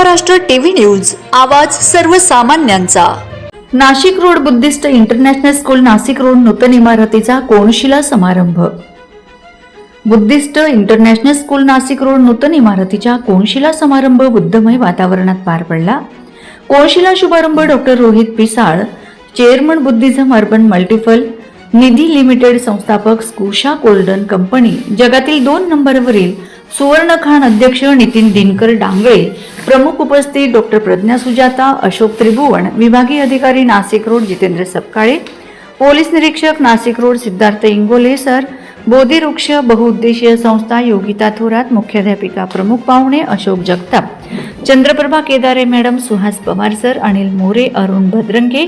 Maharashtra TV news आवाज सर्वसामान्यांचा. Nashik road Buddhist international school Nashik road नूतन इमारतीचा कोनशिला समारंभ. Buddhist international school Nashik road नूतन इमारतीच्या कोनशिला समारंभ बुद्धमय वातावरणात पार पडला. कोनशिला शुभारंभ doctor Rohit Pisal chairman Buddhism urban multiple Nidhi limited संस्थापक स्कुशा गोल्डन कंपनी जगातील दोन नंबरवरील सुवर्ण खान अध्यक्ष नितीन दिनकर डांगळे प्रमुख उपस्थित डॉक्टर प्रज्ञा सुजाता अशोक त्रिभुवन विभागीय अधिकारी नाशिक रोड जितेंद्र सपकाळे पोलीस निरीक्षक नाशिक रोड सिद्धार्थ इंगोले सर बोधिवृक्ष बहुउद्देशीय संस्था योगिता थोरात मुख्याध्यापिका प्रमुख पाहुणे अशोक जगताप चंद्रप्रभा केदारे मॅडम सुहास पवार सर अनिल मोरे अरुण भद्रंगे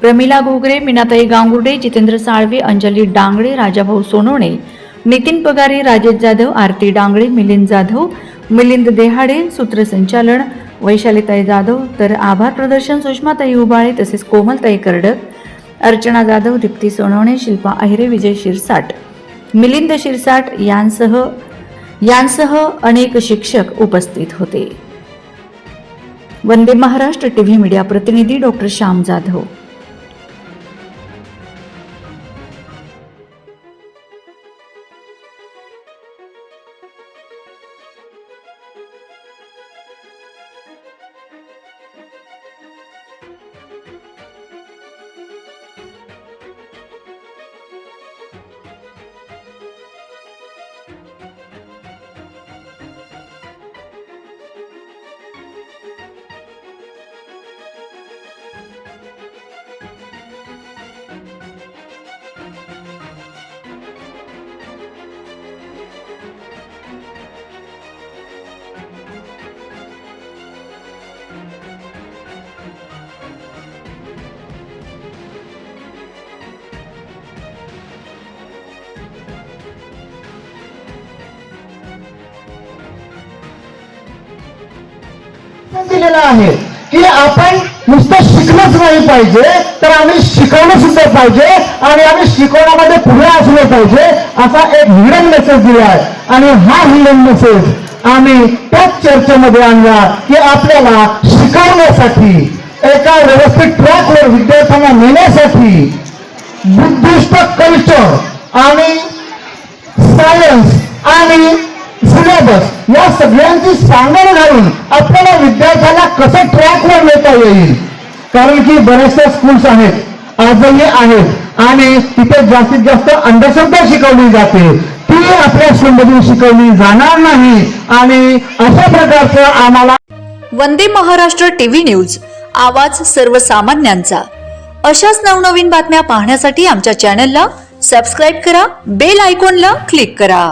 प्रमिला घोगरे मीनाताई गांगुर्डे जितेंद्र साळवे अंजली डांगळे राजाभाऊ सोनवणे नितीन पगारे राजेश जाधव आरती डांगळे मिलिंद जाधव मिलिंद देहाडे सूत्रसंचालन वैशालीताई जाधव तर आभार प्रदर्शन सुषमाताई उबाळे तसेच कोमलताई कर्डक अर्चना जाधव दीप्ती सोनवणे शिल्पा अहिरे विजय शिरसाट मिलिंद शिरसाट यांसह यांसह अनेक शिक्षक उपस्थित होते. वंदे महाराष्ट्र टीव्ही मीडिया प्रतिनिधी डॉक्टर श्याम जाधव. दिलेला आहे. की आपण नुसतं शिकलंच नाही पाहिजे तर आम्ही शिकवलं सुद्धा पाहिजे आणि आम्ही शिकवण्यामध्ये पुढे असलं पाहिजे असा एक हिडन मेसेज दिला आहे. आणि हा हिडन मेसेज आम्ही त्याच चर्चेमध्ये आणला की आपल्याला शिकवण्यासाठी एका व्यवस्थित ट्रॅकवर विद्यार्थ्यांना नेण्यासाठी बुद्धिस्ट कल्चर आणि सायन्स आणि सिलेबस या सगळ्यांची सांगड घालून आपल्याला विद्यार्थ्याला कसं ट्रॅकवर नेता येईल. कारण की बऱ्याचशा स्कूल्स आहेत आजही आहेत आणि तिथे जास्तीत जास्त अंधश्रद्धा शिकवली जाते. ती आपल्या स्कूलमधून शिकवली जाणार नाही आणि अशा प्रकारचं आम्हाला वंदे महाराष्ट्र टीव्ही न्यूज आवाज सर्वसामान्यांचा. अशाच नवनवीन बातम्या पाहण्यासाठी आमच्या चॅनलला सबस्क्राईब करा बेल आयकॉनला क्लिक करा.